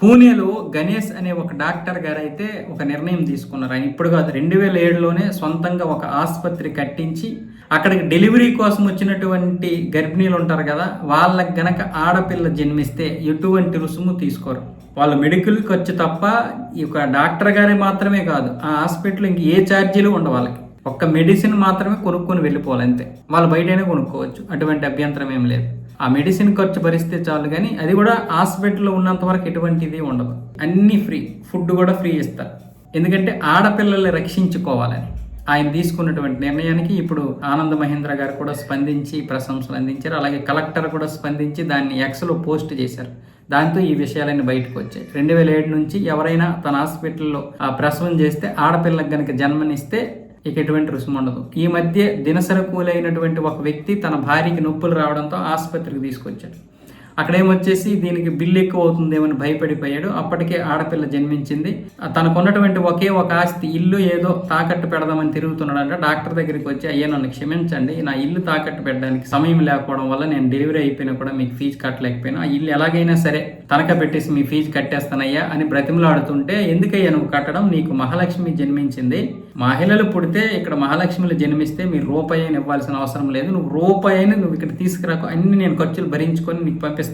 పూణేలో గణేష్ అనే ఒక డాక్టర్ గారు అయితే ఒక నిర్ణయం తీసుకున్నారు. ఆయన ఇప్పుడు కాదు రెండు వేల ఏడులోనే సొంతంగా ఒక ఆసుపత్రి కట్టించి అక్కడికి డెలివరీ కోసం వచ్చినటువంటి గర్భిణీలు ఉంటారు కదా వాళ్ళకి గనక ఆడపిల్ల జన్మిస్తే ఎటువంటి రుసుము తీసుకోరు. వాళ్ళు మెడికల్ ఖర్చు తప్ప ఈ యొక్క డాక్టర్ గారే మాత్రమే కాదు ఆ హాస్పిటల్ ఇంక ఏ ఛార్జీలు ఉండవు వాళ్ళకి. ఒక్క మెడిసిన్ మాత్రమే కొనుక్కొని వెళ్ళిపోవాలి అంతే. వాళ్ళు బయటనే కొనుక్కోవచ్చు అటువంటి అభ్యంతరం ఏం లేదు. ఆ మెడిసిన్ ఖర్చు భరిస్తే చాలు కానీ అది కూడా హాస్పిటల్లో ఉన్నంత వరకు ఎటువంటిది ఉండదు. అన్నీ ఫ్రీ. ఫుడ్ కూడా ఫ్రీ ఇస్తారు ఎందుకంటే ఆడపిల్లల్ని రక్షించుకోవాలని. ఆయన తీసుకున్నటువంటి నిర్ణయానికి ఇప్పుడు ఆనంద్ మహేంద్ర గారు కూడా స్పందించి ప్రశంసలు అందించారు. అలాగే కలెక్టర్ కూడా స్పందించి దాన్ని ఎక్స్లో పోస్ట్ చేశారు. దాంతో ఈ విషయాలన్నీ బయటకు వచ్చాయి. రెండు వేల ఏడు నుంచి ఎవరైనా తన హాస్పిటల్లో ఆ ప్రసవం చేస్తే ఆడపిల్లకు కనుక జన్మనిస్తే ఇక ఎటువంటి రుసుము ఉండదు. ఈ మధ్య దినసర కూలైనటువంటి ఒక వ్యక్తి తన భార్యకి నొప్పులు రావడంతో ఆసుపత్రికి తీసుకొచ్చాడు. అక్కడేమొచ్చేసి దీనికి బిల్లు ఎక్కువ అవుతుందేమని భయపడిపోయాడు. అప్పటికే ఆడపిల్ల జన్మించింది. తనకున్నటువంటి ఒకే ఒక ఆస్తి ఇల్లు ఏదో తాకట్టు పెడదామని తిరుగుతున్నాడంట. డాక్టర్ దగ్గరికి వచ్చి అయ్యా నన్ను క్షమించండి. నా ఇల్లు తాకట్టు పెట్టడానికి సమయం లేకపోవడం వల్ల నేను డెలివరీ అయిపోయినా కూడా మీకు ఫీజు కట్టలేకపోయినా. ఆ ఇల్లు ఎలాగైనా సరే తనక పెట్టేసి మీ ఫీజు కట్టేస్తానయ్యా అని బ్రతిమలాడుతుంటే ఎందుకయ్యా నువ్వు కట్టడం? నీకు మహాలక్ష్మి జన్మించింది. మహిళలు పుడితే ఇక్కడ మహాలక్ష్మిలు జన్మిస్తే మీరు రూపాయి అయినా ఇవ్వాల్సిన అవసరం లేదు. నువ్వు రూపాయి నువ్వు ఇక్కడ తీసుకురాకు. అన్ని నేను ఖర్చులు భరించుకొని నీకు పంపిస్తాను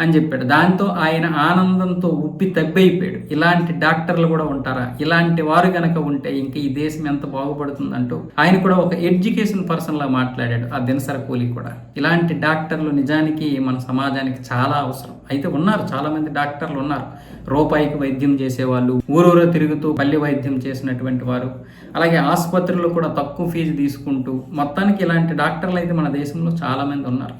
అని చెప్పాడు. దాంతో ఆయన ఆనందంతో ఉప్పి తబ్బైపోయాడు ఇలాంటి డాక్టర్లు కూడా ఉంటారా? ఇలాంటి వారు గనక ఉంటే ఇంకా ఈ దేశం ఎంత బాగుపడుతుందంటూ ఆయన కూడా ఒక ఎడ్యుకేషన్ పర్సన్ లా మాట్లాడాడు ఆ దినసర కూలి కూడా. ఇలాంటి డాక్టర్లు నిజానికి మన సమాజానికి చాలా అవసరం. అయితే ఉన్నారు చాలా మంది డాక్టర్లు ఉన్నారు. రూపాయికి వైద్యం చేసేవాళ్ళు ఊరూరు తిరుగుతూ పల్లి వైద్యం చేసినటువంటి వారు అలాగే ఆసుపత్రిలో కూడా తక్కువ ఫీజు తీసుకుంటూ మొత్తానికి ఇలాంటి డాక్టర్లు అయితే మన దేశంలో చాలా మంది ఉన్నారు.